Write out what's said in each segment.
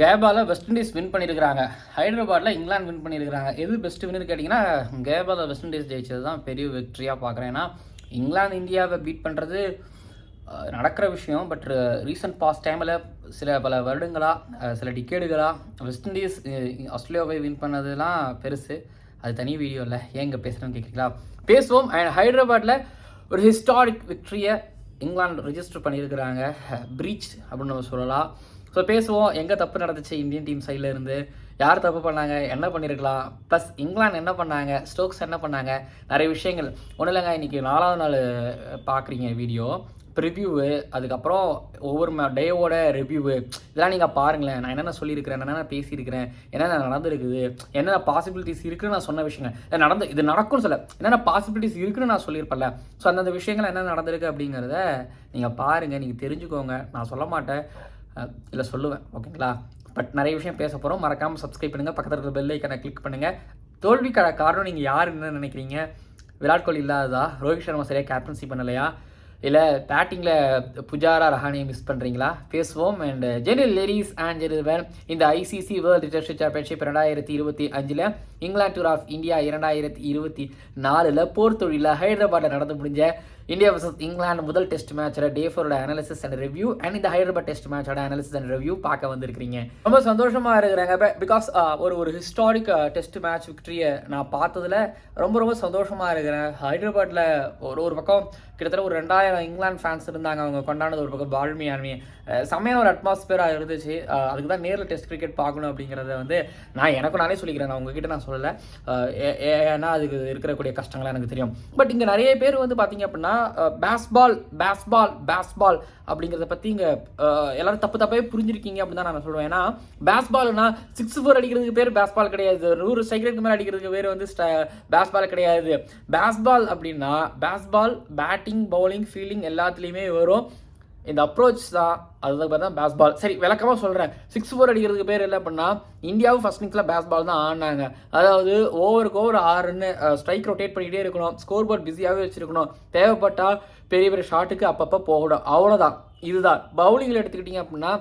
கேபாவில் west Indies win பண்ணியிருக்கிறாங்க ஹைதராபாத்தில் England win பண்ணியிருக்கிறாங்க எது பெஸ்ட் வின்னு கேட்டிங்கன்னா கேபாவில் வெஸ்ட் இண்டீஸ் ஜெயிச்சது தான் பெரிய வெற்றியாக பார்க்குறேன் ஏன்னா இங்கிலாந்து இந்தியாவை பீட் பண்ணுறது நடக்கிற விஷயம். பட் ரீசன்ட் பாஸ்ட் டைமில் சில பல வருடங்களாக சில டிக்கேடுகளாக வெஸ்ட் இண்டீஸ் ஆஸ்திரேலியாவை வின் பண்ணதெல்லாம் பெருசு. அது தனி வீடியோ இல்லை. ஏங்க பேசுகிறேன்னு கேட்குறீங்களா பேசுவோம். அண்ட் ஹைதராபாத்தில் ஒரு ஹிஸ்டாரிக் விக்ட்ரியை இங்கிலாந்து ரெஜிஸ்டர் பண்ணியிருக்கிறாங்க பிரீச் அப்படின்னு நம்ம சொல்லலாம். ஸோ பேசுவோம். எங்கே தப்பு நடந்துச்சு? இந்தியன் டீம் சைடில் இருந்து. யார் தப்பு பண்ணாங்க? என்ன பண்ணியிருக்கலாம் ப்ளஸ் இங்கிலாந்து என்ன பண்ணாங்க? ஸ்டோக்ஸ் என்ன பண்ணாங்க? நிறைய விஷயங்கள். ஒன்றும் இல்லைங்க இன்றைக்கி நாலாவது நாள் பார்க்குறீங்க வீடியோ ரிவ்யூவு அதுக்கப்புறம் ஒவ்வொரு டேவோட ரிவ்யூவு இதெல்லாம் நீங்கள் பாருங்களேன். நான் என்னென்ன சொல்லியிருக்கிறேன்? என்னென்ன பேசியிருக்கிறேன்? என்னென்ன நடந்திருக்குது? என்னென்ன பாசிபிலிட்டிஸ் இருக்குன்னு நான் சொன்ன விஷயங்கள். நடந்து இது நடக்கும்னு சொல்ல என்னென்ன பாசிபிலிட்டிஸ் இருக்குன்னு நான் சொல்லியிருப்பேன்ல. ஸோ அந்தந்த விஷயங்கள் என்ன நடந்திருக்கு அப்படிங்கிறத நீங்கள் பாருங்கள் நீங்கள் தெரிஞ்சுக்கோங்க. நான் சொல்ல மாட்டேன். இல்லை சொல்லுவேன் ஓகேங்களா? பட் நிறைய விஷயம் பேச போகிறோம் மறக்காமல் சப்ஸ்கிரைப் பண்ணுங்கள் பக்கத்தில் இருக்கிற பெல் ஐக்கனை கிளிக் பண்ணுங்கள் தோல்விக்கான காரணம் நீங்கள் யார் என்ன நினைக்கிறீங்க? விராட் கோலி இல்லாததா? ரோஹித் சர்மா சரியாக கேப்டன்சி பண்ணலையா? இல்லை பேட்டிங்கில் புஜாரா ரஹானியை மிஸ் பண்ணுறீங்களா பேசுவோம். And general ladies and general இந்த ஐசிசி வேர்ல்டு டெஸ்ட் சாம்பியன்ஷிப் ரெண்டாயிரத்தி இருபத்தி அஞ்சில் இங்கிலாந்து டூர் ஆஃப் இந்தியா இரண்டாயிரத்தி இருபத்தி நாலில் போர் தொழிலில் ஹைதராபாத்தில் நடந்து முடிஞ்ச இந்தியா வர்சஸ் இங்கிலாந்து முதல் டெஸ்ட் மேட்சோட டே ஃபோரோட அனாலிசிஸ் அண்ட் ரிவ்யூ அண்ட் இந்த ஹைதராபாத் டெஸ்ட் மேட்சோட அனாலிசிஸ் அண்ட் ரிவ்யூ பார்க்க வந்திருக்கிறீங்க. ரொம்ப சந்தோஷமாக இருக்கிறாங்க. பிகாஸ் uh, ஒரு ஒரு ஹிஸ்டாரிக் டெஸ்ட் மேட்ச் விக்டரியை நான் பார்த்ததுல ரொம்ப ரொம்ப சந்தோஷமாக இருக்கிறேன். ஹைதராபாத்தில் ஒரு ஒரு பக்கம் கிட்டத்தட்ட ஒரு ரெண்டாயிரம் இங்கிலாந்து ஃபேன்ஸ் இருந்தாங்க. அவங்க கொண்டாடுறது ஒரு பக்கம் பால்மி ஆர்மி. செம்மையான ஒரு அட்மாஸ்பியராக இருந்துச்சு. அதுக்கு தான் நேரில் டெஸ்ட் கிரிக்கெட் பார்க்கணும் அப்படிங்கிறத வந்து நான் எனக்கும் நானே சொல்லிக்கிறேன். நான் உங்ககிட்ட நான் சொல்லலை. ஏ- ஏ- ஏன்னா அதுக்கு இருக்கக்கூடிய கஷ்டங்கள்லாம் எனக்கு தெரியும். பட் இங்கே நிறைய பேர் வந்து பார்த்தீங்க அப்படின்னா பேஸ்பால் பேஸ்பால் பேஸ்பால் அப்படிங்கிறத பற்றி இங்கே எல்லோரும் தப்பு தப்பே புரிஞ்சிருக்கீங்க அப்படின்னு தான் நான் சொல்லுவேன். ஏன்னா பேஸ்பால்னா சிக்ஸ் ஃபோர் அடிக்கிறதுக்கு பேர் பேஸ்பால் கிடையாது. நூறு சைக்கிளுக்கு மேலே அடிக்கிறதுக்கு பேர் வந்து பேஸ்பால் கிடையாது. பேஸ்பால் அப்படின்னா பேஸ்பால் பேட்டிங் பவுலிங் ஃபீல்டிங் எல்லாத்துலேயுமே வரும். இந்த அப்ரோச் தான் அதுதான் பார்த்தா பேஸ்பால் சரி விளக்கமாக சொல்கிறேன் சிக்ஸ் ஃபோர் அடிக்கிறதுக்கு பேர் என்ன பண்ணால் இந்தியாவும் ஃபஸ்ட் இன்னிங்ஸில் பேஸ்பால் தான் ஆடினாங்க. அதாவது ஓவருக்கு ஓவர் ஆறுன்னு ஸ்ட்ரைக் ரொட்டேட் பண்ணிக்கிட்டே இருக்கணும். ஸ்கோர் போர்ட் பிஸியாகவே வச்சுருக்கணும். தேவைப்பட்டால் பெரிய பெரிய ஷாட்டுக்கு அப்பப்போ போகணும். அவ்வளோதான் இதுதான். பவுலிங்கில் எடுத்துக்கிட்டிங்க அப்படின்னா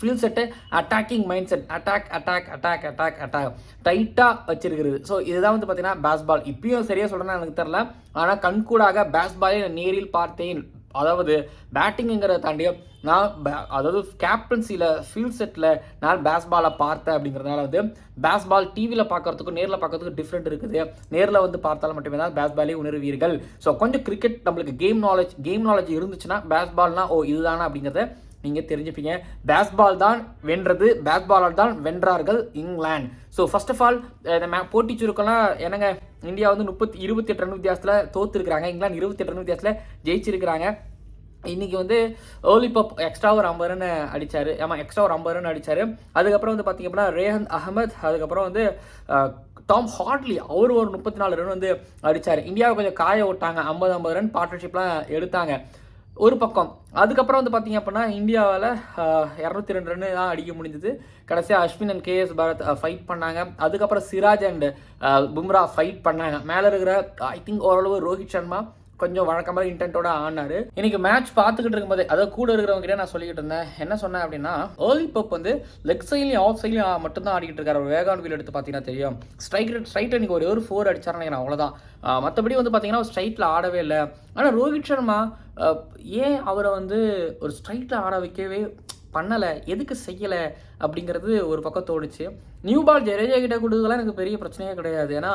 field set attacking mindset attack attack attack attack attack டைட்டாக வச்சிருக்கிறது. ஸோ இதுதான் வந்து பார்த்தீங்கன்னா பேஸ்பால் இப்பயும் சரியாக சொல்கிறேன்னா எனக்கு தெரில ஆனால் கண்கூடாக பேஸ்பாலை நான் நேரில் பார்த்தேன். அதாவது பேட்டிங்குங்கிறத தாண்டி நான் அதாவது கேப்டன்சியில் ஃபீல்ட் செட்டில் நான் பேஸ்பாலை பார்த்தேன் அப்படிங்கிறதுனால வந்து பேஸ்பால் டிவியில் பார்க்கறதுக்கும் நேரில் பார்க்கறதுக்கும் டிஃப்ரெண்ட் இருக்குது. நேரில் வந்து பார்த்தாலும் மட்டுமே தான் பேஸ்பாலே உணர்வீர்கள். ஸோ கொஞ்சம் கிரிக்கெட் நம்மளுக்கு கேம் நாலேஜ் கேம் நாலேஜ் இருந்துச்சுன்னா பேஸ்பால்னா ஓ இதுதானா அப்படிங்கிறத நீங்கள் தெரிஞ்சுப்பீங்க. பேஸ்பால் தான் வென்றது பேஸ்பாலால் தான் வென்றார்கள் England. So first of all இந்த மே போட்டி சுருக்கம்லாம் என்னங்க? இந்தியா வந்து முப்பத்தி இருபத்தி எட்டு ரன் வித்தியாசத்தில் தோத்துருக்குறாங்க. இங்கிலாந்து இருபத்தி எட்டு ரன் வித்தியாசத்தில் ஜெயிச்சிருக்கிறாங்க. இன்றைக்கி வந்து ஏர்லி பப் எக்ஸ்ட்ரா ஒரு ஐம்பது ரன் அடித்தார் ஆமாம் எக்ஸ்ட்ரா ஒரு ஐம்பது ரன் அடித்தார் அதுக்கப்புறம் வந்து பார்த்தீங்க அப்படின்னா ரேஹன் அகமத் அதுக்கப்புறம் வந்து டாம் ஹார்ட்லி அவர் ஒரு முப்பத்தி நாலு ரன் வந்து அடித்தார் இந்தியாவை கொஞ்சம் காய விட்டாங்க. ஐம்பது ஐம்பது ரன் பார்ட்னர்ஷிப்லாம் எடுத்தாங்க. ஒரு பக்கம். அதுக்கப்புறம் வந்து பார்த்தீங்க அப்படின்னா இந்தியாவில் இரநூத்தி ரெண்டு ரன்னு தான் அடிக்க முடிஞ்சது. கடைசியாக Ashwin and KS Bharat fight பண்ணாங்க. அதுக்கப்புறம் சிராஜ் அண்ட் பும்ரா ஃபைட் பண்ணாங்க. மேலே இருக்கிற ஐ திங்க் ஓரளவு ரோஹித் சர்மா கொஞ்சம் வழக்கமாக இன்டென்ட்டோட ஆனார். இன்னைக்கு மேட்ச் பார்த்துக்கிட்டு இருக்கும்போது அதாவது கூட இருக்கிறவங்க கிட்ட நான் சொல்லிக்கிட்டு இருந்தேன். என்ன சொன்னேன் அப்படின்னா ஏர்லி பப் வந்து லெக் சைட்லையும் ஆஃப் சைட்லையும் மட்டும்தான் ஆடிக்கிட்டு இருக்காரு. ஒரு வேகான் வீல் எடுத்து பார்த்தீங்கன்னா தெரியும். ஸ்ட்ரைக் ரேட் ஸ்ட்ரைட் இன்னைக்கு ஒரே ஒரு ஃபோர் அடிச்சாருன்னு நினைக்கிறேன் அவ்வளோதான் மற்றபடி வந்து பார்த்தீங்கன்னா ஸ்ட்ரைட்டில் ஆடவே இல்லை. ஆனால் ரோஹித் சர்மா ஏன் அவரை வந்து ஒரு ஸ்ட்ரைட்டில் ஆட வைக்கவே பண்ணலை? எதுக்கு செய்யலை? அப்படிங்கிறது ஒரு பக்கம் தோணுச்சு. நியூ பால் ஜெரேஜா கிட்ட கொடுத்ததெல்லாம் எனக்கு பெரிய பிரச்சனையே கிடையாது. ஏன்னா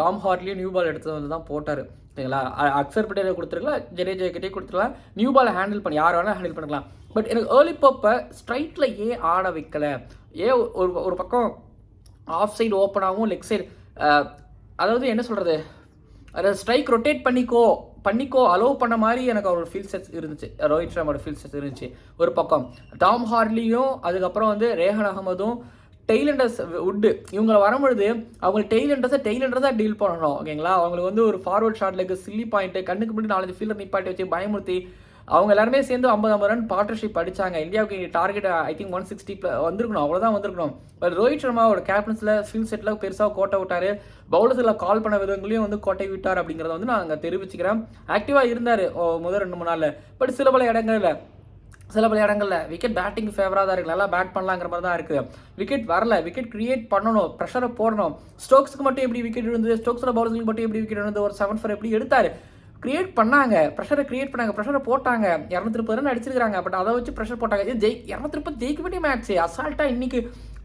டாம் ஹார்ட்லேயும் நியூ பால் எடுத்தது வந்து தான் போட்டார். சரிங்களா? அக்சர் பட்டேல கொடுத்துருக்கலாம் ஜடேஜா கிட்டே கொடுத்துருக்கலாம் நியூ பால் ஹேண்டில் பண்ணி யார் வேணால் ஹேண்டில் பண்ணிக்கலாம். பட் எனக்கு ஏர்லி பப்பை ஸ்ட்ரைட்டில் ஏன் ஆட வைக்கலை. ஏன் ஒரு ஒரு பக்கம் ஆஃப் சைடு ஓப்பனாகவும் லெக் சைடு அதாவது என்ன சொல்கிறது அதாவது ஸ்ட்ரைக் ரொட்டேட் பண்ணிக்கோ பண்ணிக்கோ அலோவ் பண்ண மாதிரி எனக்கு அவரோட ஃபீல் செட்ஸ் இருந்துச்சு. ரோஹித் சர்மாவோட ஃபீல் செட்ஸ் இருந்துச்சு. ஒரு பக்கம். டாம் ஹார்லியும் அதுக்கப்புறம் வந்து ரேஹன் அகமதும் டெய்லண்டர்ஸ் உட்டு இவங்க வரும்பொழுது அவங்க டெய்லண்டர்ஸை டெய்லண்டர்ஸாக டீல் பண்ணணும் ஓகேங்களா அவங்களுக்கு வந்து ஒரு ஃபார்வர்ட் ஷாட்லுக்கு சில்லி பாயிண்ட்டு கண்ணுக்கு முன்னாடி நாலஞ்சு ஃபீல்டர் நிப்பாட்டி வச்சு பயமுறுத்தி அவங்க எல்லாருமே சேர்ந்து ஐம்பது ஐம்பது ரன் பார்ட்னர்ஷிப் அடிச்சாங்க. இந்தியாவுக்கு target I think one sixty வந்திருக்கணும் அவ்வளோதான் வந்திருக்கணும். பட் ரோஹித் சர்மாவோட கேப்டன்ஸில் ஃபீல்ட் செட்டில் பெருசாக கோட்டை விட்டார். பவுலர்ஸில் கால் பண்ண விதங்களையும் வந்து கோட்டை விட்டார் அப்படிங்கிறத வந்து நான் அங்கே தெரிவிச்சுக்கிறேன். ஆக்டிவாக இருந்தார் முதல் ரெண்டு மூணு நாளில். பட் சில பல இடங்களில் சில பல இடங்களில் விக்கெட் பேட்டிங் ஃபேவராக தான் இருக்கு. நல்லா பேட் பண்ணலாங்கிற மாதிரி தான் இருக்குது விக்கெட் வரல. விக்கெட் கிரியேட் பண்ணணும். ப்ரெஷரை போடணும். ஸ்டோக்ஸுக்கு மட்டும் எப்படி விக்கெட் இருந்தது ஸ்டோக்ஸோட பவுலர்ஸுக்கு மட்டும் எப்படி விக்கெட் இருந்தது ஒரு செவன் ஃபோர் எப்படி எடுத்தார்? கிரியேட் பண்ணாங்க. ப்ரெஷரை கிரியேட் பண்ணாங்க. ப்ரெஷரை போட்டாங்க. இரநூத்தி முப்பது ரன் அடிச்சிருக்காங்க. பட் அதை வச்சு ப்ரெஷர் போட்டாங்க. இது ஜெய் இரநூத்தி முப்பது ஜெயிக்க வேண்டிய மேட்ச் அசால்ட்டாக இன்னைக்கு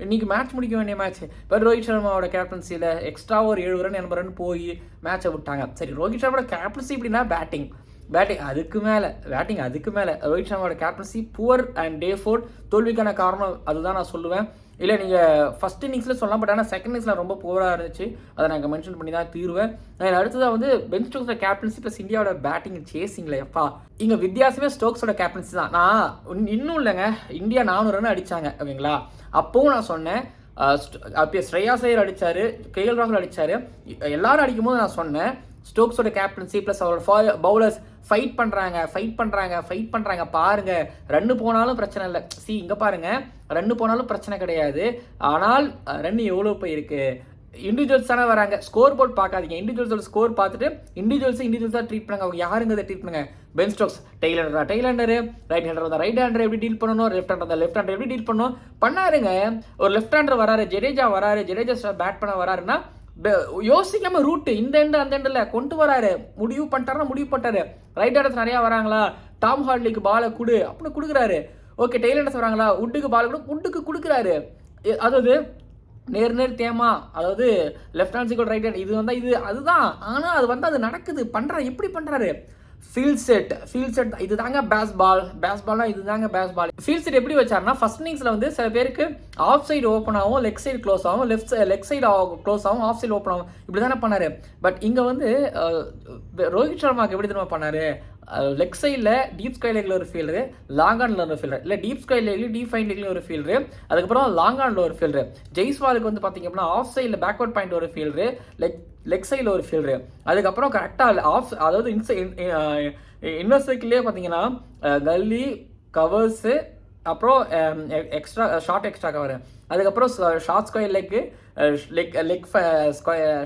இன்னைக்கு மேட்ச் முடிக்க வேண்டிய மேட்ச் இப்போ ரோஹித் சர்மாவோட கேப்டன்சியில் எக்ஸ்ட்ரா ஒரு ஏழு ரன் எண்பது ரன் போய் மேட்சை விட்டாங்க. சரி ரோஹித் சர்மாவோட கேப்டன்சி இப்படின்னா பேட்டிங் பேட்டிங் அதுக்கு மேலே பேட்டிங் அதுக்கு மேலே. Rohit சர்மாவோட captaincy poor and day four தோல்விக்கான காரணம் அதுதான் நான் சொல்லுவேன். இல்லை நீங்கள் ஃபஸ்ட் இன்னிங்ஸில் சொல்லலாம் பட் ஆனால் செகண்ட் இன்னிங்ஸில் ரொம்ப புவராக இருந்துச்சு. அதை நாங்கள் மென்ஷன் பண்ணி தான் தீருவேன். அடுத்ததாக வந்து பென் ஸ்டோக்ஸோட கேப்டன்சி ப்ளஸ் இந்தியாவோட பேட்டிங் சேசிங்கில் எப்பா. இங்கே வித்தியாசமே ஸ்டோக்ஸோட கேப்டன்சி தான். நான் இன்னும் இன்னும் இல்லைங்க. இந்தியா நானூறு ரன் அடித்தாங்க ஓகேங்களா? அப்போவும் நான் சொன்னேன். அப்போ ஸ்ரேயா சையர் அடித்தார் கேஎல் ராகுல் அடித்தார் எல்லாரும் அடிக்கும் போது நான் சொன்னேன். ஸ்டோக்ஸோட கேப்டன்சி ப்ளஸ் அவரோட பவுலர்ஸ் ஃபைட் பண்ணுறாங்க ஃபைட் பண்ணுறாங்க ஃபைட் பண்ணுறாங்க பாருங்க ரன்னு போனாலும் பிரச்சனை இல்லை. சி இங்கே பாருங்க ரன்னு போனாலும் பிரச்சனை கிடையாது. ஆனால் ரன் எவ்வளோ போயிருக்கு? இண்டிவிஜுவல்ஸ் தானே வராங்க. ஸ்கோர் போர்ட் பார்க்காதீங்க இண்டிவிஜுவல்ஸோட ஸ்கோர் பார்த்துட்டு இண்டிவிஜுவல்ஸ் இண்டிவிஜுவல்ஸாக ட்ரீட் பண்ணுங்க. அவங்க யாருங்கிறத ட்ரீட் பண்ணுங்க. பென் ஸ்டோக்ஸ் டெய்லண்டரா டெய்லண்டரு ரைட் ஹேண்டர் வந்தால் ரைட் ஹேண்டர் எப்படி டீல் பண்ணணும்? லெஃப்ட் ஹேண்டர் வந்தால் லெஃப்ட் ஹேண்டர் எப்படி டீல் பண்ணணும்? பண்ணாருங்க. ஒரு லெஃப்ட் ஹேண்டர் வராரு ஜடேஜா வராரு. ஜடேஜா பேட் பண்ண வராருன்னா யோசிக்காம ரூட்டு இந்த எண்டு அந்த எண்டில் கொண்டு வராரு. முடிவு பண்ணிட்டாருன்னா முடிவு பண்ணிட்டாரு. ரைட் ஹேண்டர்ஸ் நிறையா வராங்களா? டாம் ஹார்ட்லிக்கு பாலை கொடு அப்படின்னு கொடுக்குறாரு. ஓகே டெய்லண்டர்ஸ் வராங்களா உட்டுக்கு பால் கொடு உட்டுக்கு கொடுக்குறாரு. அதாவது நேர் நேர் தேமா அதாவது லெஃப்ட் ஹேண்ட் சைக்கோட ரைட் ஹேண்ட் இது வந்தால் இது அதுதான். ஆனால் அது வந்து அது நடக்குது. பண்ணுறாரு எப்படி பண்ணுறாரு ஃபீல் செட் ஃபீல் செட் இது தாங்க பேஸ் பால் பேஸ் பால்னா இது தாங்க பேஸ் பால் ஃபீல் செட் எப்படி வச்சாருன்னா ஃபர்ஸ்ட் இன்னிங்ஸில் வந்து சில பேருக்கு ஆஃப் சைடு ஓப்பன் ஆகும் லெக் சைடு க்ளோஸ் ஆகும் லெஃப்ட் லெக் சைடு க்ளோஸ் ஆகும் ஆஃப் சைடு ஓப்பன் ஆகும் இப்படி தானே பண்ணார். பட் இங்கே வந்து ரோஹித் சர்மாக்கு எப்படி தெரியுமா பண்ணார்? லெக் சைடில் டீப் ஸ்கை லெக்கில் ஒரு ஃபீல்டு லாங் ஆனில் ஒரு ஃபீல்டர் இல்லை டீப் ஸ்கை லெக்லையும் டீப் ஃபைன் லெக்லையும் ஒரு ஃபீல்டு அதுக்கப்புறம் லாங் ஆனில் ஒரு ஃபீல்டு ஜெய்ஸ்வாலுக்கு வந்து பார்த்தீங்க அப்படின்னா ஆஃப் சைடில் பேக்வர்ட் பாயிண்ட் ஒரு ஃபீல்டு லெக் லெக் சைடில் ஒரு ஃபீல்டு அதுக்கப்புறம் கரெக்டாக ஆஃப் அதாவது இன்சை இன்னர் சைக்கிள்லேயே பார்த்தீங்கன்னா uh, கல்லி கவர்ஸு அப்புறம் எக்ஸ்ட்ரா ஷார்ட் எக்ஸ்ட்ரா கவர் அதுக்கப்புறம் short square leg leg leg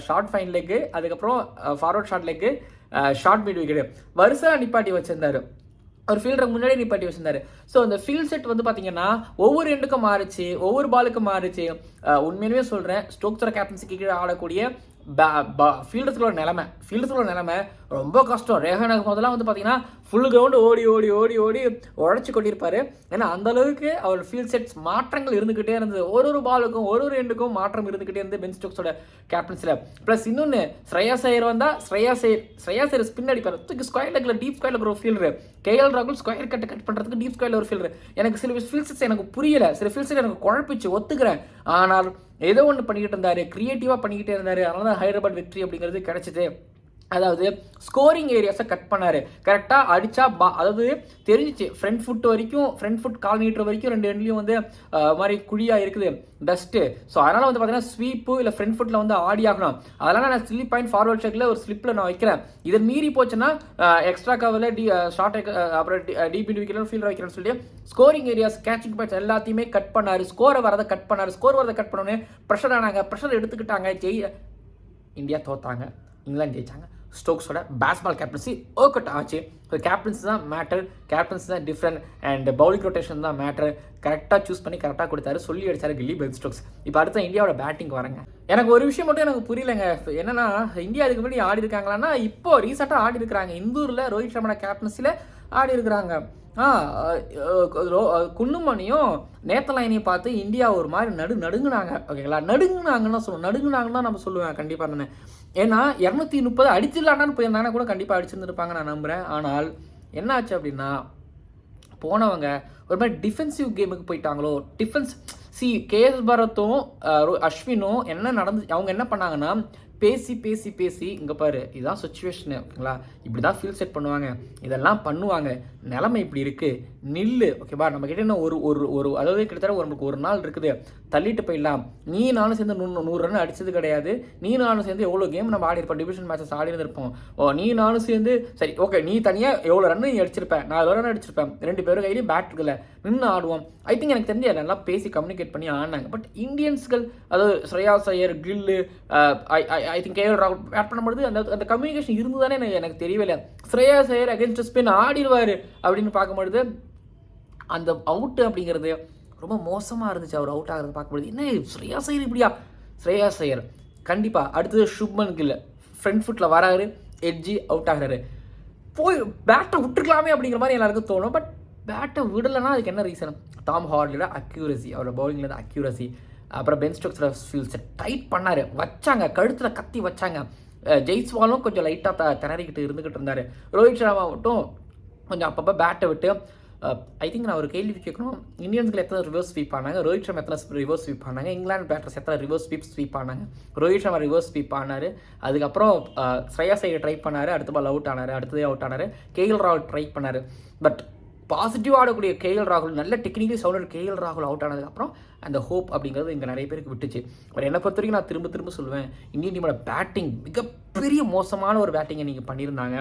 short fine leg அதுக்கப்புறம் forward short leg short mid wicket வரிசையாக நிப்பாட்டி வச்சுருந்தாரு. ஒரு ஃபீல்டரை முன்னாடி நிப்பாட்டி வச்சிருந்தாரு. ஸோ அந்த ஃபீல்ட் செட் வந்து பார்த்தீங்கன்னா ஒவ்வொரு எண்டுக்கும் மாறுச்சு ஒவ்வொரு பாலுக்கும் மாறுச்சு. Uh, உண்மையிலுமே சொல்கிறேன் ஸ்டோக்ஸோட கேப்டன்சிக்கு கீழே ஆடக்கூடிய ஃபீல்டர்ஸுக்குள்ள நிலமை ஃபீல்டர்ஸுக்குள்ள நிலமை ரொம்ப கஷ்டம். ரேஹானுக்கு முதல்லாம் வந்து பார்த்தீங்கன்னா ஃபுல் கிரவுண்டு ஓடி ஓடி ஓடி ஓடி உழைச்சி கொண்டிருப்பார். ஏன்னா அந்த அளவுக்கு அவர் ஃபீல்ட் செட்ஸ் மாற்றங்கள் இருந்துக்கிட்டே இருந்தது. ஒரு ஒரு பாலுக்கும் ஒரு ஒரு எண்டுக்கும் மாற்றம் இருந்துக்கிட்டே இருந்து பென் ஸ்டோக்ஸோட கேப்டன்ஸில் ப்ளஸ் இன்னொன்று ஸ்ரேயா சையர் வந்தால் ஸ்ரேயா சையர் ஸ்ரேயா சையர் ஸ்பின் அடிப்பார். தூக்கி ஸ்கொயர் லெக்கில் டீப் ஸ்கொயரில் ஒரு ஃபீல்டு கேஎல் ராகுல் ஸ்கொயர் கட்டு கட் பண்ணுறதுக்கு டீப் ஸ்கொயரில் ஒரு ஃபீல்டு எனக்கு சில ஃபீல்ட் செட்ஸ் எனக்கு புரியலை. சில ஃபீல்ட் செட் எனக்கு குழப்பிச்சு ஒத்துக்கிறேன். ஆனால் ஏதோ ஒன்று பண்ணிக்கிட்டு இருந்தார். க்ரியேட்டிவாக பண்ணிக்கிட்டே இருந்தார். அதனால தான் ஹைதராபாத் வெற்றி அப்படிங்கிறது கிடச்சிது. அதாவது ஸ்கோரிங் ஏரியாஸை கட் பண்ணார். கரெக்டாக அடித்தா பா அதாவது தெரிஞ்சிச்சு. ஃப்ரண்ட் ஃபுட் வரைக்கும் ஃப்ரண்ட் ஃபுட் கால் மீட்டர் வரைக்கும் ரெண்டு ரெண்டுலேயும் வந்து மாதிரி குழியாக இருக்குது. டஸ்ட்டு ஸோ அதனால் வந்து பார்த்தீங்கன்னா ஸ்வீப்பு இல்லை ஃப்ரண்ட் ஃபுட்டில் வந்து ஆடி ஆகணும். அதனால் நான் ஸ்லிப் பாயிண்ட் ஃபார்வர்ட் ஷேக்கில் ஒரு ஸ்லிப்பில் நான் வைக்கிறேன். இதை மீறி போச்சுன்னா எக்ஸ்ட்ரா கவரில் டி ஷார்ட் அப்புறம் டிபி இன் ஃபீல்டர் வைக்கிறேன்னு சொல்லி ஸ்கோரிங் ஏரியாஸ் கேச்சிங் பாயிண்ட்ஸ் எல்லாத்தையுமே கட் பண்ணார். ஸ்கோரை வரதை கட் பண்ணார். ஸ்கோர் வரதை கட் பண்ணோன்னே ப்ரெஷர் ஆனாங்க. ப்ரெஷர் எடுத்துக்கிட்டாங்க. ஜெய் இந்தியா தோத்தாங்க. இங்கிலாந்து ஜெயிச்சாங்க. ஸ்டோக்ஸோட பேஸ்பால் கேப்டன்சி ஒர்க் அவுட் ஆச்சு. ஸோ கேப்டன்சி தான் மேட்டர் கேப்டன்சி தான் டிஃப்ரெண்ட் அண்ட் பவுலிங் ரொட்டேஷன் தான் மேட்டர் கரெக்டாக சூஸ் பண்ணி கரெக்டாக கொடுத்தாரு. சொல்லி அடித்தாரு கில்லி பெல் ஸ்டோக்ஸ். இப்போ அடுத்த இந்தியாவோட பேட்டிங் வரங்க. எனக்கு ஒரு விஷயம் மட்டும் எனக்கு புரியலங்க. என்னன்னா இந்தியா அதுக்கு முன்னாடி ஆடி இருக்காங்களான்னா இப்போ ரீசெண்டாக ஆடி இருக்கிறாங்க. இந்தூரில் ரோஹித் சர்மா கேப்டன்சியில் ஆடி இருக்கிறாங்க. குன்னுமணியும் நேத்தலாயினையும் பார்த்து இந்தியா ஒரு மாதிரி நடு நடுங்குனாங்க. ஓகேங்களா? நடுங்குனாங்கன்னு சொல்லுவோம். நடுங்குனாங்கன்னு தான் நம்ம சொல்லுவேன் கண்டிப்பாக நான். ஏன்னா இரநூத்தி முப்பது அடிச்சிடலான்னு போயிருந்தாங்கன்னா கூட கண்டிப்பாக அடிச்சிருந்துருப்பாங்க நான் நம்புகிறேன் ஆனால் என்ன ஆச்சு அப்படின்னா போனவங்க ஒரு மாதிரி டிஃபென்சிவ் கேமுக்கு போயிட்டாங்களோ டிஃபென்ஸ் சி கேஎஸ் பரத்தும் அஸ்வினும் என்ன நடந்து அவங்க என்ன பண்ணாங்கன்னா பேசி பேசி பேசி இங்கே பாரு இதுதான் சுச்சுவேஷனு ஓகேங்களா? இப்படி தான் ஃபீல் செட் பண்ணுவாங்க. இதெல்லாம் பண்ணுவாங்க. நிலமை இப்படி இருக்குது நில்லு. ஓகேவா? நம்ம கிட்ட என்ன ஒரு ஒரு ஒரு அதாவது கிட்டத்தட்ட ஒரு ஒரு நாள் இருக்குது. தள்ளிட்டு போயிடலாம். நீ நானும் சேர்ந்து நூறு நூறு ரன் அடிச்சது கிடையாது. நீ நானும் சேர்ந்து எவ்வளோ கேம் நம்ம ஆடி இருப்போம் டிவிஷன் மேட்சஸ் ஆடி ஓ நீ நானும் சேர்ந்து சரி ஓகே நீ தனியாக எவ்வளோ ரன் நீ அடிச்சிருப்பேன் நான் ரன் அடிச்சிருப்பேன்? ரெண்டு பேரும் கையிலையும் பேட் இருக்குல்ல நின்று ஆடுவோம். ஐ திங்க் எனக்கு தெரிஞ்சு நல்லா பேசி கம்யூனிகேட் பண்ணி ஆடினாங்க. பட் இந்தியன்ஸ்கள் அதாவது Shreyas Iyer Gill I I think KL ராகுல் பேட் பண்ணும்போது அந்த அந்த கம்யூனிகேஷன் இருந்து தானே எனக்கு எனக்கு தெரியவே இல்லை ஸ்ரேயா சையர் அகேன்ஸ்ட் ஸ்பின் ஆடிடுவார் அப்படின்னு பார்க்கும்பொழுது அந்த அவுட்டு அப்படிங்கிறது ரொம்ப மோசமாக இருந்துச்சு அவர் அவுட் ஆகிறது பார்க்கும்போது என்ன ஸ்ரேயா சையர் இப்படியா? ஸ்ரேயா சையர் கண்டிப்பாக அடுத்தது ஷுப்மனுக்கு இல்லை ஃப்ரண்ட் ஃபுட்டில் வராரு எட்ஜி அவுட் ஆகிறாரு. போய் பேட்டை விட்டுருக்கலாமே அப்படிங்கிற மாதிரி எல்லாருக்கும் தோணும். பட் பேட்டை விடலைன்னா அதுக்கு என்ன ரீசன் டாம் ஹார்டியோட அக்யூரசி அவரோட பவுலிங்கில் அக்யூரசி அப்புறம் பென் ஸ்டோக்ஸோட ஃபீல்ஸை டைட் பண்ணார். வச்சாங்க கழுத்தில் கத்தி வச்சாங்க. ஜெய்ஸ்வாலும் கொஞ்சம் லைட்டாக த திணறிக்கிட்டு இருந்துக்கிட்டு இருந்தார். ரோஹித் சர்மா மட்டும் கொஞ்சம் அப்பப்போ பேட்டை விட்டு Uh, ஐ திங்க் நான் ஒரு கேள்வி கேட்கணும். இந்தியன்ஸ்கள் எத்தனை ரிவர்ஸ் ஸ்வீப் ஆனாங்க? ரோஹித் சர்மா எத்தனை ரிவர்ஸ் ஸ்வீப் ஆனாங்க? இங்கிலாந்து பேட்டர்ஸ் எத்தனை ரிவர்ஸ் ஸ்வீப் ஸ்வீப் ஆனாங்க? ரோஹித் சர்மா ரிவர்ஸ் ஸ்வீப் ஆனார். அதுக்கப்புறம் uh, ஸ்ரேயா சையை ட்ரை பண்ணார். அடுத்த பால் அவுட் ஆனார். அடுத்ததே அவுட் ஆனார். கேஎல் ராகுல் ட்ரை பண்ணார். பட் பாசிட்டிவ் ஆடக்கூடிய கேஎல் ராகுல் நல்ல டெக்னிக்கலி சவுண்டர் கேஎல் ராகுல் அவுட் ஆனதுக்கப்புறம் அந்த ஹோப் அப்படிங்கிறது இங்கே நிறைய பேருக்கு விட்டுச்சு. பட் என்னை பொறுத்த வரைக்கும் நான் திரும்ப திரும்ப சொல்லுவேன் இந்தியன் டீமோட பேட்டிங் மிகப்பெரிய மோசமான ஒரு பேட்டிங்கை நீங்கள் பண்ணியிருந்தாங்க.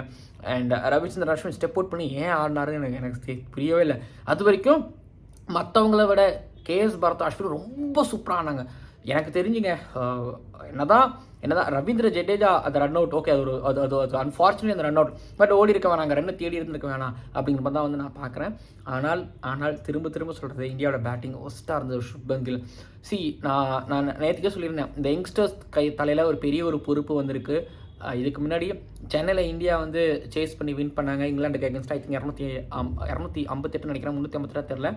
And Ravichandran Ashwin step out பண்ணி ஏன் ஆடினாருன்னு எனக்கு எனக்கு புரியவே இல்லை. அது வரைக்கும் மற்றவங்கள விட கேஎஸ் பரத் அஸ்வின் ரொம்ப சூப்பராக ஆனாங்க. எனக்கு தெரிஞ்சுங்க என்னதான் என்னதான் ரவீந்திர ஜடேஜா அந்த ரன் அவுட் ஓகே அது ஒரு அது அது அது அன்ஃபார்ச்சுனேட் அந்த ரன் அவுட் பட் ஓடி இருக்க வேணாங்க ரன் தேடி இருந்திருக்க வேணாம் அப்படிங்கிற தான் வந்து நான் பார்க்குறேன். ஆனால் ஆனால் திரும்ப திரும்ப சொல்கிறது இந்தியாவோட பேட்டிங் ஒஸ்ட்டாக இருந்தது சுப்மன் கில் சி நான் நான் நேற்றுக்கே சொல்லியிருந்தேன் இந்த யங்ஸ்டர்ஸ் கை தலையில் ஒரு பெரிய ஒரு பொறுப்பு வந்திருக்கு. இதுக்கு முன்னாடி சென்னையில் இந்தியா வந்து சேஸ் பண்ணி வின் பண்ணாங்க இங்கிலாண்டுக்கு அகேன்ஸ்ட் ஐ திங்க் இரநூத்தி இரநூத்தி ஐம்பத்தெட்டு நினைக்கிறேன் முந்நூற்றி ஐம்பத்தெட்டு தெரில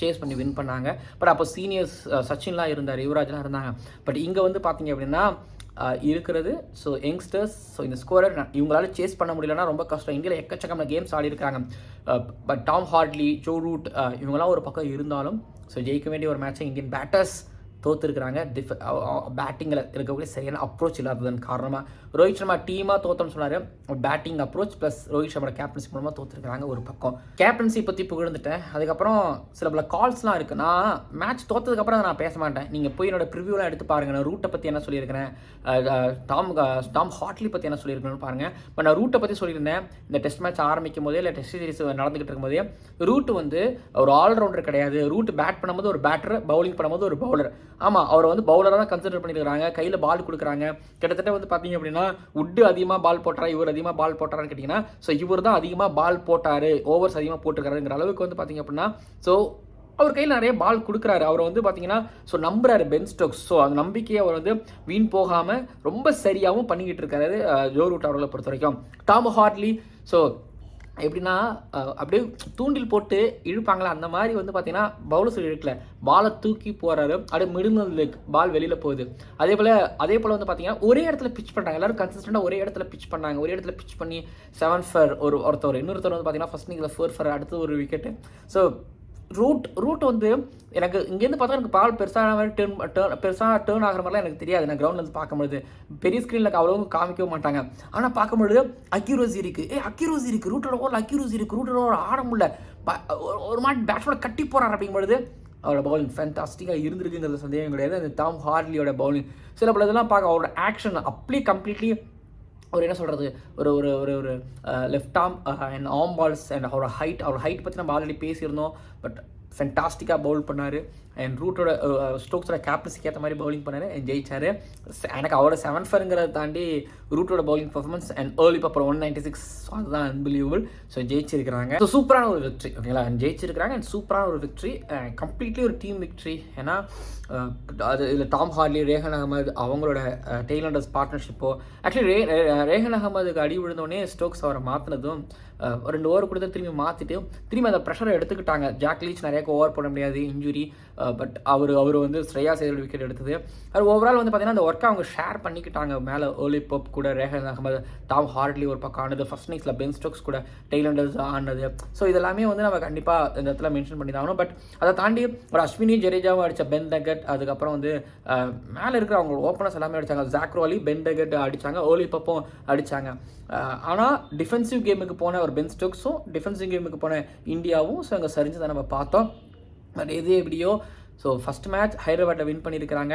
சேஸ் பண்ணி வின் பண்ணாங்க. பட் அப்போ சீனியர்ஸ் சச்சின்லாம் இருந்தார் யுவராஜ்லாம் இருந்தாங்க. பட் இங்கே வந்து பார்த்தீங்க அப்படின்னா இருக்கிறது. ஸோ யங்ஸ்டர்ஸ் ஸோ இந்த ஸ்கோரர் இவங்களால சேஸ் பண்ண முடியலன்னா ரொம்ப கஷ்டம். இந்தியாவில் எக்கச்சக்கமான கேம்ஸ் ஆடி இருக்காங்க but Tom Hartley Joe Root இவங்களாம் இவங்கெல்லாம் ஒரு பக்கம் இருந்தாலும் ஸோ ஜெயிக்க வேண்டிய ஒரு மேட்சை இந்தியன் பேட்டர்ஸ் தோத்துருக்குறாங்க. டிஃப பேட்டிங்கில் இருக்கக்கூடிய சரியான அப்ரோச் இல்லாததன் காரணமாக ரோஹித் சர்மா டீமாக தோத்தோன்னு சொன்னார். Batting approach plus Rohit Sharma captaincy மூலமாக தோத்துருக்காங்க ஒரு பக்கம். கேப்டன்சி பற்றி புகழ்ந்துட்டேன். அதுக்கப்புறம் சில பல கால்ஸ்லாம் இருக்குது நான் மேட்ச் தோத்ததுக்கப்புறம் நான் பேச மாட்டேன். நீங்கள் போய் என்னோட ப்ரிவியூலாம் எடுத்து பாருங்கள் நான் ரூட்டை பற்றி என்ன சொல்லியிருக்கிறேன்? டாம் டாம் ஹாட்லி பற்றி என்ன சொல்லியிருக்கேன்னு பாருங்கள் இப்போ நான் ரூட்டை பற்றி சொல்லியிருந்தேன். இந்த டெஸ்ட் மேட்ச் ஆரம்பிக்கும் போதே இல்லை டெஸ்ட் சீரிஸ் நடந்துகிட்டு இருக்கும்போதே ரூட் வந்து ஒரு ஆல்ரவுண்டர் கிடையாது. ரூட் பேட் பண்ணும்போது ஒரு பேட்டர் பவுலிங் பண்ணும்போது ஒரு பவுலர் ஆமாம் அவரை வந்து பவுலராக தான் கன்சிடர் பண்ணியிருக்காங்க கையில் பால் கொடுக்குறாங்க. கிட்டத்தட்ட வந்து பார்த்தீங்க அப்படின்னா உட்டு அதிகமாக பால் போட்டாரா இவர் அதிகமாக பால் போட்டாரான்னு கேட்டிங்கன்னா ஸோ இவர் தான் அதிகமாக பால் போட்டார் ஓவர்ஸ் அதிகமாக போட்டிருக்காருங்கிற அளவுக்கு வந்து பார்த்தீங்க அப்படின்னா ஸோ அவர் கையில் நிறைய பால் கொடுக்குறாரு. அவர் வந்து பார்த்தீங்கன்னா ஸோ நம்புறாரு பென் ஸ்டோக்ஸ் ஸோ அந்த நம்பிக்கையை அவர் வந்து வீண் போகாமல் ரொம்ப சரியாகவும் பண்ணிக்கிட்டு இருக்காரு ஜோ ரூட் அவர்களை பொறுத்த வரைக்கும் டாம் ஹார்ட்லி ஸோ எப்படின்னா அப்படியே தூண்டில் போட்டு இழுப்பாங்களா அந்த மாதிரி வந்து பார்த்தீங்கன்னா பவுலர்ஸ் இழுக்கல பாலை தூக்கி போகிறாரு அப்படியே மிடுனதுல பால் வெளியில் போகுது. அதே போல் அதே போல் வந்து பார்த்தீங்கன்னா ஒரே இடத்துல பிச் பண்ணுறாங்க எல்லாரும் கன்சிஸ்டண்டாக ஒரே இடத்துல பிச் பண்ணாங்க. ஒரே இடத்துல பிச் பண்ணி செவன் ஃபர் ஒரு ஒருத்தர் இன்னொருத்தர் வந்து பார்த்தீங்கன்னா ஃபர்ஸ்ட் நீங்கள் ஃபோர் ஃபர் அடுத்து ஒரு விக்கெட்டு ஸோ ரூட் ரூட் வந்து எனக்கு இங்கேருந்து பார்த்தா எனக்கு பால் பெருசாக மாதிரி டேர்ன் டேர்ன் பெருசாக டேர்ன் ஆகிற மாதிரிலாம் எனக்கு தெரியாது. நான் கிரௌண்ட்லேருந்து பார்க்க பார்க்கும்பொழுது பெரிய ஸ்க்ரீனில் அவ்வளோ காமிக்கவும் மாட்டாங்க. ஆனால் பார்க்கும்பொழுது அக்யூரசி இருக்குது ஏ அக்யூரோசி இருக்குது ரூட்டோட ஓவர் அக்யூரசி இருக்குது ரூட்டோட ஓவர் ஆட முடியல. ப- ஒரு- ஒரு மாதிரி பேட்ஸ்மேன் கட்டி போகிறார் அப்படிங்கும்பொழுது அவரோட பவுலிங் ஃபேன்டாஸ்டிக்காக இருந்திருக்குங்கிறது சந்தேகம் கிடையாது. அந்த டாம் ஹார்லியோட பவுலிங் சில பல இதெல்லாம் பார்க்க அவரோட ஆக்ஷன் அப்படியே கம்ப்ளீட்லி அவர் என்ன சொல்கிறது ஒரு ஒரு ஒரு ஒரு left arm and arm balls and அவரோட ஹைட் அவர் ஹைட் பற்றி நம்ம ஆல்ரெடி பேசியிருந்தோம். பட் ஃபென்டாஸ்டிக்காக பவுல் பண்ணார். அண்ட் ரூட்டோட ஸ்டோக்ஸோட கேப்டன்ஸுக்கு ஏற்ற மாதிரி பவுலிங் பண்ணார். அண்ட் ஜெயிச்சார். எனக்கு அவரோட செவன் ஃபருங்கிறத தாண்டி ரூட்டோட bowling performance and early buffer one ninety six அதுதான் அன்பிலியபிள் ஸோ ஜெயிச்சிருக்கிறாங்க. ஸோ சூப்பரான ஒரு விக்ட்ரி ஓகேங்களா and ஜெயிச்சிருக்கிறாங்க. அண்ட் சூப்பரான ஒரு விக்ட்ரி கம்ப்ளீட்லி ஒரு டீம் விக்ட்ரி ஏன்னா அது இதில் டாம் ஹார்லி ரேஹன் அகமது அவங்களோட டெய்லண்டர்ஸ் பார்ட்னர்ஷிப்போ ஆக்சுவலி ரே ரேஹன் அகமதுக்கு அடி விழுந்தோடனே ஸ்டோக்ஸ் அவரை மாற்றினதும் ரெண்டு ஓவர் கொடுத்து திரும்பி மாற்றிட்டு திரும்பி அந்த ப்ரெஷரை எடுத்துக்கிட்டாங்க. ஜாக் லீச் நிறைய ஓவர் போட முடியாது இன்ஜுரி பட் அவர் அவர் வந்து ஸ்ரேயா சேதல் விக்கெட் எடுத்தது. அது ஓவரால் வந்து பார்த்தீங்கன்னா அந்த ஒர்க்கை அவங்க ஷேர் பண்ணிக்கிட்டாங்க. மேலே ஓலி பப் கூட ரேஹன் அகமது டாம் ஹார்ட்லி ஒரு பக்கம் ஆனது ஃபஸ்ட் இன்னிங்ஸில் பென் ஸ்டோக்ஸ் கூட டெய்லண்டர்ஸ் ஆனது. ஸோ இதெல்லாமே வந்து நம்ம கண்டிப்பாக இந்த இடத்துல மென்ஷன் பண்ணி தான் ஆகணும். பட் அதை தாண்டி ஒரு அஸ்வினி ஜெரேஜாவும் அடித்த பென் டெகட் அதுக்கப்புறம் வந்து மேலே இருக்கிற அவங்க ஓப்பனர்ஸ் எல்லாமே அடித்தாங்க ஜாக்ரோலி பென் டெகட் அடித்தாங்க ஓலி பப்பும் அடித்தாங்க ஆனால் டிஃபென்சிவ் கேமுக்கு போன ஒரு பென் ஸ்டோக்ஸும் டிஃபென்சிவ் கேமுக்கு போன இந்தியாவும் ஸோ அங்கே சரிஞ்சதை நம்ம பார்த்தோம். பட் எது எப்படியோ ஸோ ஃபஸ்ட் மேட்ச் ஹைதராபாத்தில் வின் பண்ணியிருக்கிறாங்க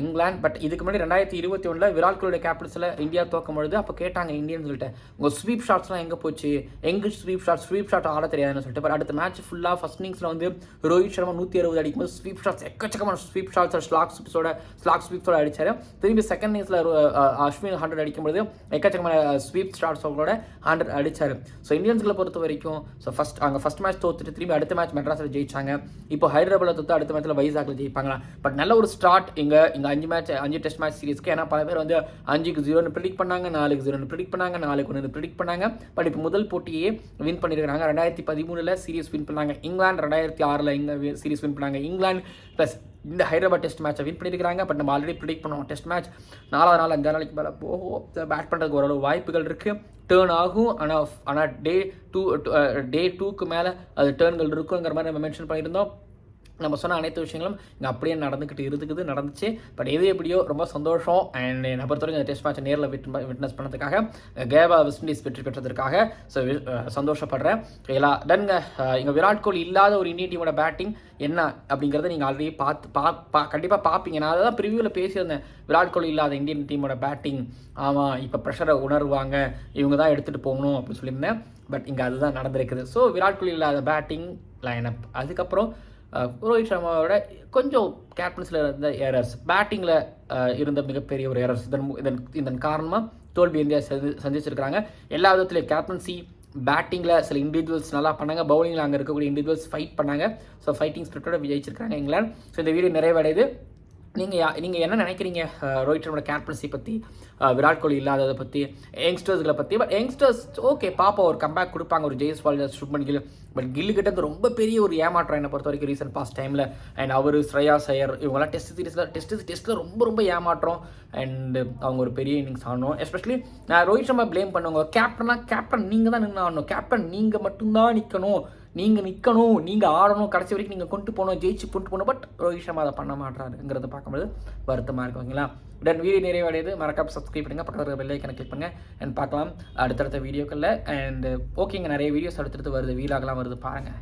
இங்கிலாந்து. பட் இதுக்கு முன்னாடி ரெண்டாயிரத்தி இருபத்தி ஒன்றில் விராட் கோலியோட கேபிட்டல்ஸில் இந்தியா தோக்கும் பொழுது அப்போ கேட்டாங்க இந்தியன் சொல்லிட்டு உங்கள் ஸ்வீப் ஷாட்ஸ்லாம் எங்கே போச்சு? எங்கே ஸ்வீப் ஷாட் ஸ்வீப் ஷாட் ஆட தெரியாதுன்னு சொல்லிட்டு. பட் அடுத்த மேட்ச் ஃபுல்லாக ஃபஸ்ட் இன்னிங்ஸில் வந்து ரோஹித் சர்மா நூற்றி அறுபது அடிக்கும்போது ஸ்வீப் ஷாட்ஸ் எக்கச்சக்கமான ஸ்வீப் ஷாட்ஸ் ஸ்லாக் ஸ்வீப்ஸோட ஸ்லாக் ஸ்வீப்ஸோட அடித்தார் திரும்பி செகண்ட் இன்னிங்ஸில் அஸ்வின் ஹண்ட்ரட் அடிக்கும்போது எக்கச்சக்கமான ஸ்வீப் ஷாட்ஸோட ஹண்ட்ரட் அடித்தார் ஸோ இந்தியன்ஸ்களை பொறுத்த வரைக்கும் ஸோ ஃபஸ்ட் அங்கே ஃபஸ்ட் மேட்ச் தோத்துட்டு திரும்பி அடுத்த மேட்ச் மெட்ராஸில் ஜெயிச்சாங்க. இப்போ ஹைதராபாத்தில் தோத்து அடுத்த இடத்துல வைசாக்கில் ஜெயிப்பாங்களா பட் நல்ல ஒரு ஸ்டார்ட் இங்கே இங்கே அஞ்சு மேட்ச் அஞ்சு டெஸ்ட் மேட்ச் சீரிஸ்க்கு ஏன்னா பல பேர் வந்து அஞ்சுக்கு ஜீரோன்னு ப்ரிடிக் பண்ணாங்க நாலுக்கு ஜீரோன்னு ப்ரிடிக் பண்ணாங்க நாலுக்கு ஒன்று ப்ரிடிக் பண்ணாங்க. பட் இப்போ முதல் போட்டியே வின் பண்ணியிருக்காங்க ரெண்டாயிரத்தி பதிமூணில் சீரியஸ் வின் பண்ணாங்க. இங்கிலாந்து ரெண்டாயிரத்தி ஆறில் இங்கே சீரிஸ் வின் பண்ணாங்க. இங்கிலாந்து ப்ளஸ் இந்த ஹைதராபாத் டெஸ்ட் மேட்சை வின் பண்ணியிருக்காங்க பட் நம்ம ஆல்ரெடி ப்ரிடிக் பண்ணுவோம் டெஸ்ட் மேட்ச் நாலாவது நாள் அஞ்சாறு நாளைக்கு மேலே போகும். பேட் பண்ணுறதுக்கு ஓரளவு வாய்ப்புகள் இருக்குது டேர்ன் ஆகும். ஆனால் ஆனால் டே டூ டே uh, டூக்கு மேலே அது டேர்ன்கள் இருக்குங்கிற மாதிரி நம்ம மென்ஷன் பண்ணியிருந்தோம். நம்ம சொன்ன அனைத்து விஷயங்களும் இங்கே அப்படியே நடந்துக்கிட்டு இருக்குது நடந்துச்சு. பட் எது எப்படியோ ரொம்ப சந்தோஷம். அண்ட் என்னை பொறுத்தவரைக்கும் இந்த டெஸ்ட் மேட்சை நேரில் விட் விட்னஸ் பண்ணதுக்காக கேபா வெஸ்ட் இண்டீஸ் வெற்றி பெற்றதற்காக ஸோ சந்தோஷப்படுறேன். எல்லா தென் இங்கே விராட் கோலி இல்லாத ஒரு இந்தியன் டீமோட பேட்டிங் என்ன அப்படிங்கிறத நீங்கள் ஆல்ரெடி பார்த்து பா பா கண்டிப்பாக பார்ப்பீங்க. நான் அதை தான் ப்ரிவியூவில் பேசியிருந்தேன். விராட் கோலி இல்லாத இந்தியன் டீமோட பேட்டிங் ஆமாம் இப்போ ப்ரெஷரை உணர்வாங்க. இவங்க தான் எடுத்துகிட்டு போகணும் அப்படின்னு சொல்லியிருந்தேன். பட் இங்கே அதுதான் நடந்திருக்குது. ஸோ விராட் கோலி இல்லாத பேட்டிங் லைனப் அதுக்கப்புறம் ரோஹித் சர்மாவோட கொஞ்சம் கேப்டன்ஸில் இருந்த ஏரர்ஸ் பேட்டிங்கில் இருந்த மிகப்பெரிய ஒரு ஏரர்ஸ் இதன் இதன் இதன் காரணமாக தோல்வி இந்தியா சந்தி சந்திச்சிருக்கிறாங்க. எல்லா விதத்துலையும் கேப்டன்சி பேட்டிங்கில் சில இண்டிவிஜுவல்ஸ் நல்லா பண்ணாங்க. பவுலிங்கில் அங்கே இருக்கக்கூடிய இண்டிவிஜுவல்ஸ் ஃபைட் பண்ணாங்க. ஸோ ஃபைட்டிங் ஸ்பிரிட்டோட விஜயிச்சிருக்காங்க இங்கிலாந்து. ஸோ இந்த வீடியோ நிறைவடையுது. நீங்கள் நீங்கள் என்ன நினைக்கிறீங்க? ரோஹித் சர்மோட கேப்டன்சி பற்றி விராட் கோலி இல்லாததை பற்றி யங்ஸ்டர்ஸ்களை பற்றி பட் யங்ஸ்டர்ஸ் ஓகே பாப்பா ஒரு கம்பேக் கொடுப்பாங்க ஒரு ஜெய்ஸ்வால் சுப்மன் கில் பட் கில்லு கிட்ட இருந்து ரொம்ப பெரிய ஒரு ஏமாற்றம் என்னை பொறுத்த வரைக்கும் ரீசன்ட் பாஸ்ட் டைமில் அண்ட் அவர் ஸ்ரேயா சையர் இவங்கெல்லாம் டெஸ்ட் சீரீஸில் டெஸ்ட் டெஸ்ட்டில் ரொம்ப ரொம்ப ஏமாற்றம். அண்ட் அவங்க ஒரு பெரிய இன்னிங்ஸ் ஆடணும். எஸ்பெஷலி நான் ரோஹித் சர்மா ப்ளேம் பண்ணுவாங்க. கேப்டனாக கேப்டன் நீங்கள் தான் நின்று ஆடணும் கேப்டன் நீங்கள் மட்டும்தான் நிற்கணும் நீங்கள் நிற்கணும் நீங்கள் ஆடணும் கடைசி வரைக்கும் நீங்கள் கொண்டு போகணும் ஜெயிச்சு கொண்டு போகணும் பட் ரோஹித் சர்மா அதை பண்ண மாட்டாருங்கிறத பார்க்கும்போது வருத்தமாக இருக்குங்களா உடன் வீடியோ நிறைவடையுது. மறக்காம சப்ஸ்கிரைப் பண்ணுங்கள் பக்கத்தில் இருக்க பெல்லைக்கனை கிளிக் பண்ணுங்கள் அண்ட் பார்க்கலாம். அடுத்தடுத்த வீடியோக்களில். அண்ட் ஓகேங்க நிறைய வீடியோஸ் அடுத்தடுத்து வருது. வீலாகலாம் வருது. பாருங்கள்